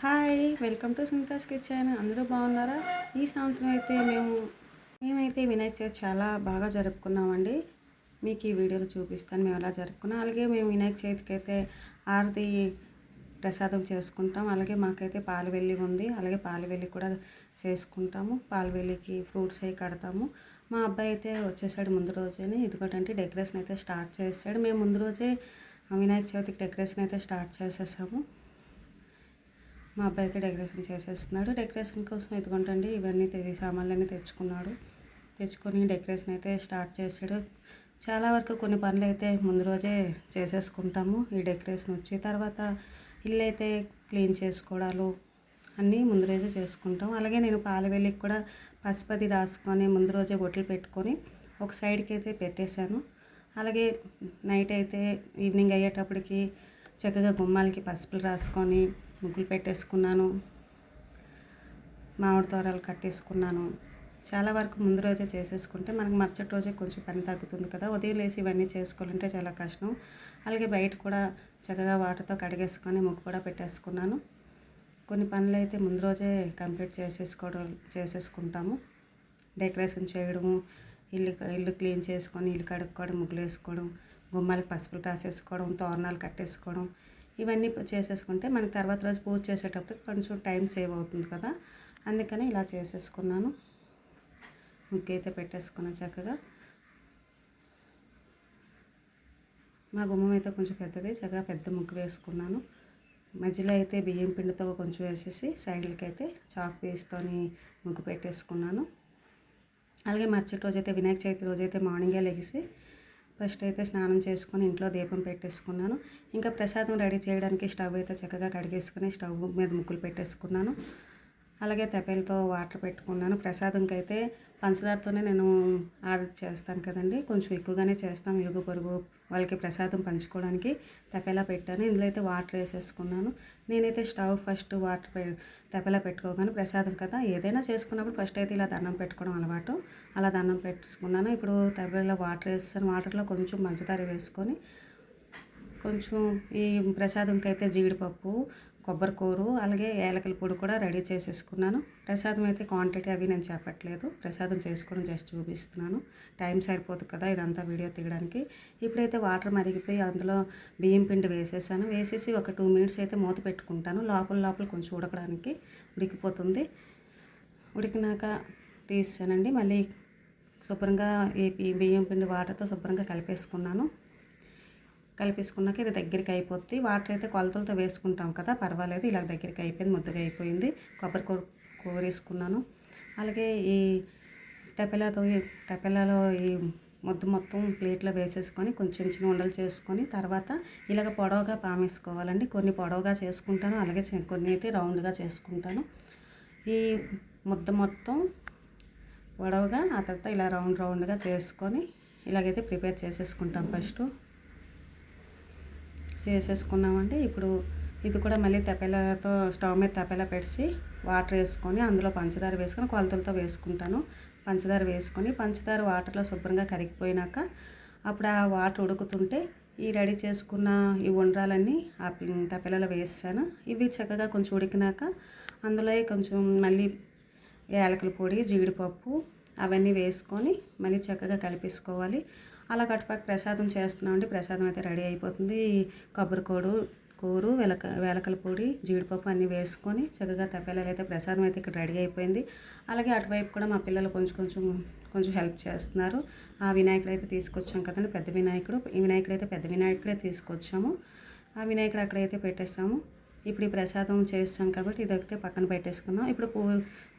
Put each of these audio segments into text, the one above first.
Hi welcome to Sunita's kitchen అందరూ బాగున్నారా? ఈ సంవత్సరం అయితే మేము మేమైతే వినాయక చవితి చాలా బాగా జరుపుకున్నామండి. మీకు ఈ వీడియోలో చూపిస్తాను మేము ఎలా జరుపుకున్నాం. అలాగే మేము వినాయక చవితికి అయితే ఆరతి ప్రసాదం చేసుకుంటాం. అలాగే మాకైతే పాలవెల్లి ఉంది. అలాగే పాలవెల్లి కూడా చేసుకుంటాము. పాలవెల్లికి ఫ్రూట్స్ అవి కడతాము. మా అబ్బాయి అయితే వచ్చేసాడు ముందు రోజేనే. ఎందుకంటే డెకరేషన్ అయితే స్టార్ట్ చేసాడు. మేము ముందు రోజే వినాయక చవితికి డెకరేషన్ అయితే స్టార్ట్ చేసేసాము. మా అబ్బాయి అయితే డెకరేషన్ చేసేస్తున్నాడు. డెకరేషన్ కోసం ఎదుగుంటండి ఇవన్నీ సామాన్లన్నీ తెచ్చుకున్నాడు. తెచ్చుకొని డెకరేషన్ అయితే స్టార్ట్ చేసాడు చాలా వరకు కొన్ని పనులు అయితే ముందు రోజే చేసేసుకుంటాము. ఈ డెకరేషన్ వచ్చి తర్వాత ఇల్లు అయితే క్లీన్ చేసుకోవడాలు అన్నీ ముందు రోజే చేసుకుంటాం. అలాగే నేను పాలవెల్లికి కూడా పసుపది రాసుకొని ముందు రోజే బొట్లు పెట్టుకొని ఒక సైడ్కి అయితే పెట్టేశాను. అలాగే నైట్ అయితే ఈవినింగ్ అయ్యేటప్పటికి చక్కగా గుమ్మాలకి పసుపులు రాసుకొని ముగ్గులు పెట్టేసుకున్నాను. మామిడి తోరాలు కట్టేసుకున్నాను. చాలా వరకు ముందు రోజే చేసేసుకుంటే మనకు మరుసటి రోజే కొంచెం పని తగ్గుతుంది కదా. ఉదయం లేసి ఇవన్నీ చేసుకోవాలంటే చాలా కష్టం. అలాగే బయట కూడా చక్కగా వాటర్తో కడిగేసుకొని ముగ్గు కూడా పెట్టేసుకున్నాను. కొన్ని పనులు అయితే ముందు రోజే కంప్లీట్ చేసేసుకోవడం చేసేసుకుంటాము. డెకరేషన్ చేయడము ఇల్లు ఇల్లు క్లీన్ చేసుకొని ఇల్లు కడుక్కోవడం ముగ్గులు వేసుకోవడం గుమ్మాలకు పసుపులు రాసేసుకోవడం తోరణాలు కట్టేసుకోవడం ఇవన్నీ చేసేసుకుంటే మనకి తర్వాత రోజు పూజ చేసేటప్పుడు కొంచెం టైం సేవ్ అవుతుంది కదా. అందుకని ఇలా చేసేసుకున్నాను. ముగ్గు అయితే పెట్టేసుకున్నాను చక్కగా. మా గుమ్మం అయితే కొంచెం పెద్దది చక్కగా పెద్ద ముగ్గు వేసుకున్నాను. మధ్యలో అయితే బియ్యం పిండితో కొంచెం వేసేసి సైడ్లకి అయితే చాక్ పీస్తోని ముగ్గు పెట్టేసుకున్నాను. అలాగే మరుసటి రోజు అయితే వినాయక చవితి రోజైతే మార్నింగే లెగిసి ఫస్ట్ అయితే స్నానం చేసుకొని ఇంట్లో దీపం పెట్టేసుకున్నాను. ఇంకా ప్రసాదం రెడీ చేయడానికి స్టవ్ అయితే చక్కగా కడిగేసుకుని స్టవ్ మీద ముగ్గులు పెట్టేసుకున్నాను. అలాగే తెపెలతో వాటర్ పెట్టుకున్నాను. ప్రసాదంకైతే పంచదారతోనే నేను ఆర్డర్ చేస్తాను కదండి. కొంచెం ఎక్కువగానే చేస్తాం. ఇరుగు పొరుగు వాళ్ళకి ప్రసాదం పంచుకోవడానికి తపేలా పెట్టాను. ఇందులో అయితే వాటర్ వేసేసుకున్నాను. నేనైతే స్టవ్ ఫస్ట్ వాటర్ పె పెట్టుకోగానే ప్రసాదం కదా ఏదైనా చేసుకున్నప్పుడు ఫస్ట్ అయితే ఇలా దండం పెట్టుకోవడం అలవాటు. అలా దండం పెట్టుకున్నాను. ఇప్పుడు తెప్పలో వాటర్ వేస్తాను. వాటర్లో కొంచెం పంచదార వేసుకొని కొంచెం ఈ ప్రసాదంకి అయితే జీడిపప్పు కొబ్బరి కూరు అలాగే ఏలకల పొడి కూడా రెడీ చేసేసుకున్నాను. ప్రసాదం అయితే క్వాంటిటీ అవి నేను చెప్పట్లేదు. ప్రసాదం చేసుకోవడం జస్ట్ చూపిస్తున్నాను. టైం సరిపోతుంది కదా ఇదంతా వీడియో తీయడానికి. ఇప్పుడైతే వాటర్ మరిగిపోయి అందులో బియ్యం పిండి వేసేసాను. వేసేసి ఒక టూ మినిట్స్ అయితే మూత పెట్టుకుంటాను. లోపల లోపల కొంచెం ఉడకడానికి ఉడికిపోతుంది. ఉడికినాక తీసానండి మళ్ళీ శుభ్రంగా ఈ ఈ బియ్యం పిండి వాటర్తో శుభ్రంగా కలిపేసుకున్నాను. కలిపేసుకున్నాక ఇది దగ్గరికి అయిపోద్ది. వాటర్ అయితే కొలతలతో వేసుకుంటాం కదా పర్వాలేదు. ఇలా దగ్గరికి అయిపోయింది ముద్దగా అయిపోయింది. కొబ్బరి కూర కూరేసుకున్నాను. అలాగే ఈ తెపెలాతో తెపెలాలో ఈ ముద్ద మొత్తం ప్లేట్లో వేసేసుకొని కొంచెం చిన్న ఉండలు చేసుకొని తర్వాత ఇలాగ పొడవుగా పామేసుకోవాలండి. కొన్ని పొడవుగా చేసుకుంటాను అలాగే కొన్ని అయితే రౌండ్గా చేసుకుంటాను. ఈ ముద్ద మొత్తం పొడవుగా ఆ తర్వాత ఇలా రౌండ్ రౌండ్గా చేసుకొని ఇలాగైతే ప్రిపేర్ చేసేసుకుంటాం ఫస్ట్. చేసేసుకున్నామంటే ఇప్పుడు ఇది కూడా మళ్ళీ తపెలతో స్టవ్ మీద తపెల పెట్టి వాటర్ వేసుకొని అందులో పంచదార వేసుకొని కొలతలతో వేసుకుంటాను. పంచదార వేసుకొని పంచదార వాటర్లో శుభ్రంగా కరిగిపోయినాక అప్పుడు ఆ వాటర్ ఉడుకుతుంటే ఈ రెడీ చేసుకున్న ఈ ఉండ్రాలన్నీ ఆ పి- తపెలలో వేసాను. ఇవి చక్కగా కొంచెం ఉడికినాక అందులో కొంచెం మళ్ళీ యాలకుల పొడి జీడిపప్పు అవన్నీ వేసుకొని మళ్ళీ చక్కగా కలిపేసుకోవాలి. అలా కట్టుపక్క ప్రసాదం చేస్తున్నామండి. ప్రసాదం అయితే రెడీ అయిపోతుంది. కొబ్బరి కోడు కూరు వెలక వేలకల పొడి జీడిపప్పు అన్నీ వేసుకొని చక్కగా తప్పేలాగా అయితే ప్రసాదం అయితే ఇక్కడ రెడీ అయిపోయింది. అలాగే అటువైపు కూడా మా పిల్లలు కొంచెం కొంచెం కొంచెం హెల్ప్ చేస్తున్నారు. ఆ వినాయకుడు అయితే తీసుకొచ్చాం కదండి పెద్ద వినాయకుడు. ఈ వినాయకుడు అయితే పెద్ద వినాయకుడే తీసుకొచ్చాము. ఆ వినాయకుడు అక్కడైతే పెట్టేస్తాము ఇప్పుడు ఈ ప్రసాదం చేస్తాం కాబట్టి ఇది పక్కన పెట్టేసుకుందాం. ఇప్పుడు పూ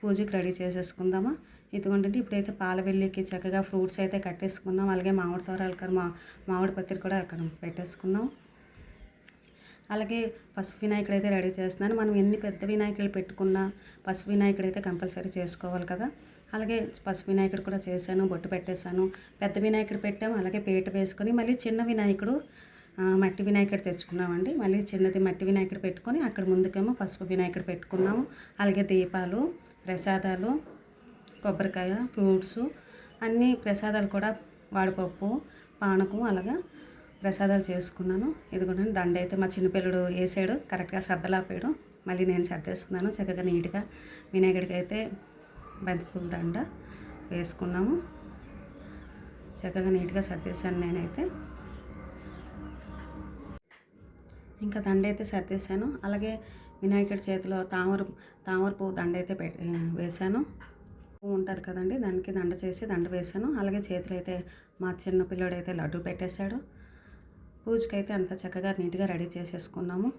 పూజకి రెడీ చేసేసుకుందామా? ఇదిగోండి ఇప్పుడైతే పాలవెల్లికి చక్కగా ఫ్రూట్స్ అయితే కట్టేసుకున్నాం. అలాగే మామిడి తోరాలు కూడా మా మామిడి పత్తిరి కూడా అక్కడ పెట్టేసుకున్నాం. అలాగే పసుపు వినాయకుడు అయితే రెడీ చేస్తున్నాను. మనం ఎన్ని పెద్ద వినాయకులు పెట్టుకున్నా పసుపు వినాయకుడు అయితే కంపల్సరీ చేసుకోవాలి కదా. అలాగే పసుపు వినాయకుడు కూడా చేశాను బొట్టు పెట్టేశాను. పెద్ద వినాయకుడు పెట్టాము అలాగే పేట వేసుకొని మళ్ళీ చిన్న వినాయకుడు మట్టి వినాయకుడు తెచ్చుకున్నామండి. మళ్ళీ చిన్నది మట్టి వినాయకుడు పెట్టుకొని అక్కడ ముందుకేమో పసుపు వినాయకుడు పెట్టుకున్నాము. అలాగే దీపాలు ప్రసాదాలు కొబ్బరికాయ ఫ్రూట్స్ అన్ని ప్రసాదాలు కూడా వాడిపప్పు పానకం అలాగా ప్రసాదాలు చేసుకున్నాను. ఇదిగోండి దండ అయితే మా చిన్నపిల్లడు వేసాడు. కరెక్ట్గా సర్దలాపాడు మళ్ళీ నేను సర్దేస్తున్నాను. చక్కగా నీట్గా వినాయకుడికి అయితే బంతిపూల దండ వేసుకున్నాము. చక్కగా నీట్గా సర్దేశాను నేనైతే. ఇంకా దండ అయితే సర్దేశాను. అలాగే వినాయకుడి చేతిలో తామర తామర పువ్వు దండ అయితే పెట్ వేశాను. ఉంటుంది కదండి దానికి దండ చేసి దండ వేశాను అలాగే చేతులు అయితే మా చిన్న పిల్లోడు అయితే లడ్డు పెట్టేశాడు. పూజకైతే అంత చక్కగా నీట్గా రెడీ చేసేసుకున్నాము.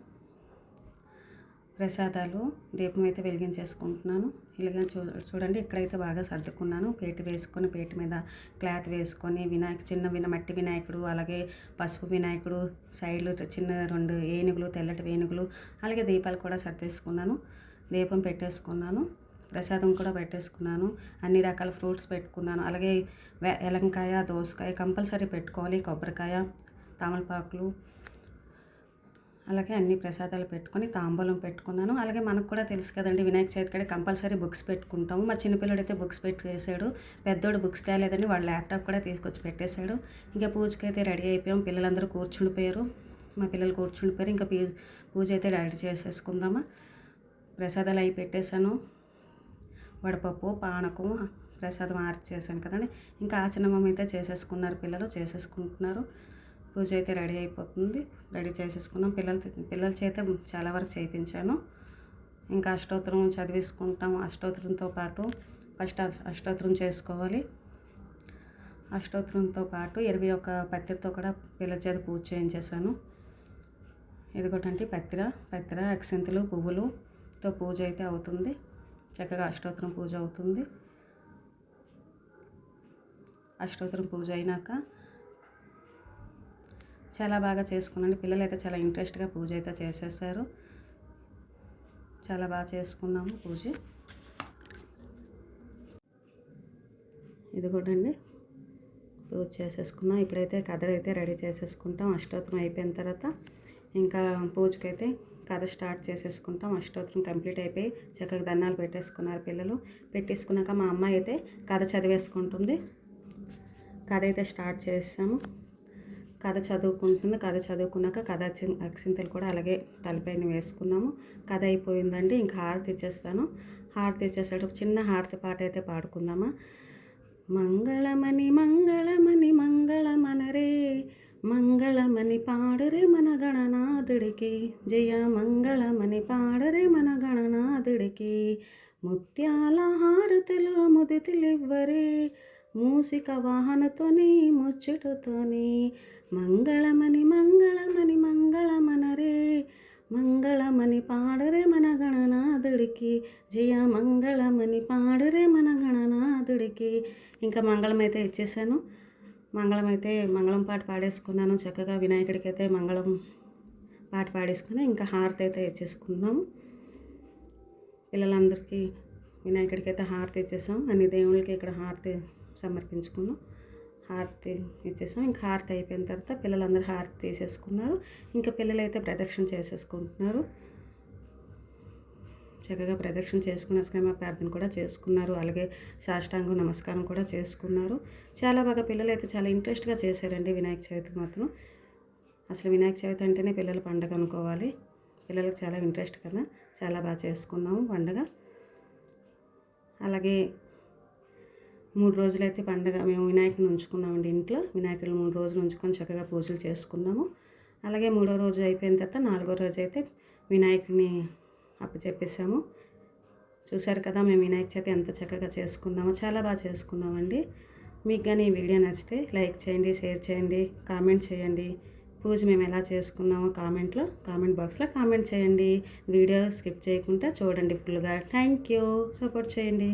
ప్రసాదాలు దీపం అయితే వెలిగించేసుకుంటున్నాను. ఇలాగా చూ చూడండి ఇక్కడైతే బాగా సర్దుకున్నాను. పేట వేసుకొని పేట మీద క్లాత్ వేసుకొని వినాయక చిన్న విన మట్టి వినాయకుడు అలాగే పసుపు వినాయకుడు సైడ్లు చిన్న రెండు ఏనుగులు తెల్లటి ఏనుగులు అలాగే దీపాలు కూడా సర్దేసుకున్నాను. దీపం పెట్టేసుకున్నాను. ప్రసాదం కూడా పెట్టేసుకున్నాను. అన్ని రకాల ఫ్రూట్స్ పెట్టుకున్నాను. అలాగే ఎలంకాయ దోసకాయ కంపల్సరీ పెట్టుకోవాలి. కొబ్బరికాయ తామలపాకులు అలాగే అన్ని ప్రసాదాలు పెట్టుకొని తాంబూలం పెట్టుకున్నాను. అలాగే మనకు కూడా తెలుసు కదండి వినాయక చవితి కడే కంపల్సరీ బుక్స్ పెట్టుకుంటాము. మా చిన్నపిల్లడు అయితే బుక్స్ పెట్టి వేసాడు పెద్దోడు బుక్స్ తేలేదని వాడు ల్యాప్టాప్ కూడా తీసుకొచ్చి పెట్టేశాడు. ఇంకా పూజకి అయితే రెడీ అయిపోయాం. పిల్లలందరూ కూర్చుండిపోయారు. మా పిల్లలు కూర్చుండిపోయారు. ఇంకా పూజ పూజ అయితే రెడీ చేసేసుకుందామా. ప్రసాదాలు అవి పెట్టేశాను. వడపప్పు పానకం ప్రసాదం ఆర్చి చేశాను కదండి. ఇంకా ఆచరణం అయితే చేసేసుకున్నారు పిల్లలు చేసేసుకుంటున్నారు. పూజ అయితే రెడీ అయిపోతుంది. రెడీ చేసేసుకున్నాం. పిల్లల పిల్లల చేత చాలా వరకు చేయించాను. ఇంకా అష్టోత్తరం చదివిసుకుంటాం అష్టోత్తరంతో పాటు ఫస్ట్ అష్టోత్తరం చేసుకోవాలి. అష్టోత్తరంతో పాటు ఇరవై ఒక్క పత్రితో కూడా పిల్లల చేత పూజ చేయించేశాను. ఇదిగోటంటే పత్ర పత్ర అక్షంతులు పువ్వులుతో పూజ అయితే అవుతుంది. చక్కగా అష్టోత్తరం పూజ అవుతుంది. అష్టోత్తరం పూజ అయినాక చాలా బాగా చేసుకున్నాను. పిల్లలు అయితే చాలా ఇంట్రెస్ట్గా పూజ అయితే చేసేసారు. చాలా బాగా చేసుకున్నాము పూజ. ఇది కూడా అండి పూజ చేసేసుకున్నాం. ఇప్పుడైతే కథలు అయితే రెడీ చేసేసుకుంటాం. అష్టోత్తరం అయిపోయిన తర్వాత ఇంకా పూజకైతే కథ స్టార్ట్ చేసేసుకుంటాం. అష్టోత్తరం కంప్లీట్ అయిపోయి చక్కగా దండాలు పెట్టేసుకున్నారు పిల్లలు. పెట్టేసుకున్నాక మా అమ్మాయి అయితే కథ చదివేసుకుంటుంది. కథ అయితే స్టార్ట్ చేసాము. కథ చదువుకుంటుంది. కథ చదువుకున్నాక కథ అక్షింతలు కూడా అలాగే తలపైన వేసుకున్నాము. కథ అయిపోయిందండి. ఇంకా హారతి ఇచ్చేస్తాను. హారతి ఇచ్చేసేటప్పుడు చిన్న హారతి పాట అయితే పాడుకుందామా? మంగళమణి మంగళమణి మంగళమనరే మంగళమణి పాడరే మన గణనాథుడికి. జయ మంగళమణి పాడరే మన గణనాథుడికి. ముత్యాల హారతిలో ముదితిలివ్వరే. మూసిక వాహనతోని ముచ్చటతోని. మంగళమని మంగళమని మంగళమనరే. మంగళమని పాడరే మన గణనాథుడికి. జయ మంగళమని పాడరే మన గణనాథుడికి. ఇంకా మంగళమైతే ఇచ్చేసాను. మంగళం అయితే మంగళం పాట పాడేసుకున్నాను. చక్కగా వినాయకుడికి అయితే మంగళం పాట పాడేసుకుని ఇంకా హారతి అయితే ఇచ్చేసుకున్నాము పిల్లలందరికీ వినాయకుడికి అయితే హారతి ఇచ్చేసాం. అన్ని దేవుళ్ళకి ఇక్కడ హారతి సమర్పించుకున్నాం. హారతి ఇచ్చేసాం. ఇంకా హారతి అయిపోయిన తర్వాత పిల్లలందరూ హారతి తీసేసుకున్నారు. ఇంకా పిల్లలైతే ప్రదక్షిణ చేసేసుకుంటున్నారు. చక్కగా ప్రదక్షిణ చేసుకున్న స్క్రమ ప్రార్థన కూడా చేసుకున్నారు. అలాగే సాష్టాంగం నమస్కారం కూడా చేసుకున్నారు. చాలా బాగా పిల్లలు అయితే చాలా ఇంట్రెస్ట్గా చేశారండి వినాయక చవితి మాత్రం. అసలు వినాయక చవితి అంటేనే పిల్లల పండగ అనుకోవాలి. పిల్లలకు చాలా ఇంట్రెస్ట్ కదా. చాలా బాగా చేసుకున్నాము పండగ. అలాగే మూడు రోజులైతే పండగ మేము వినాయకుని ఉంచుకున్నామండి ఇంట్లో. వినాయకుడు మూడు రోజులు ఉంచుకొని చక్కగా పూజలు చేసుకున్నాము. అలాగే మూడో రోజు అయిపోయిన తర్వాత నాలుగో రోజు అయితే వినాయకుడిని అప్పచెప్పేసాము చూశారు కదా మేము వినాయక చవితి ఎంత చక్కగా చేసుకున్నామో చాలా బాగా చేసుకున్నామండి. మీకు కానీ ఈ వీడియో నచ్చితే లైక్ చేయండి షేర్ చేయండి కామెంట్ చేయండి. పూజ మేము ఎలా చేసుకున్నామో కామెంట్లో కామెంట్ బాక్స్లో కామెంట్ చేయండి. వీడియో స్కిప్ చేయకుండా చూడండి ఫుల్గా. Thank you. సపోర్ట్ చేయండి.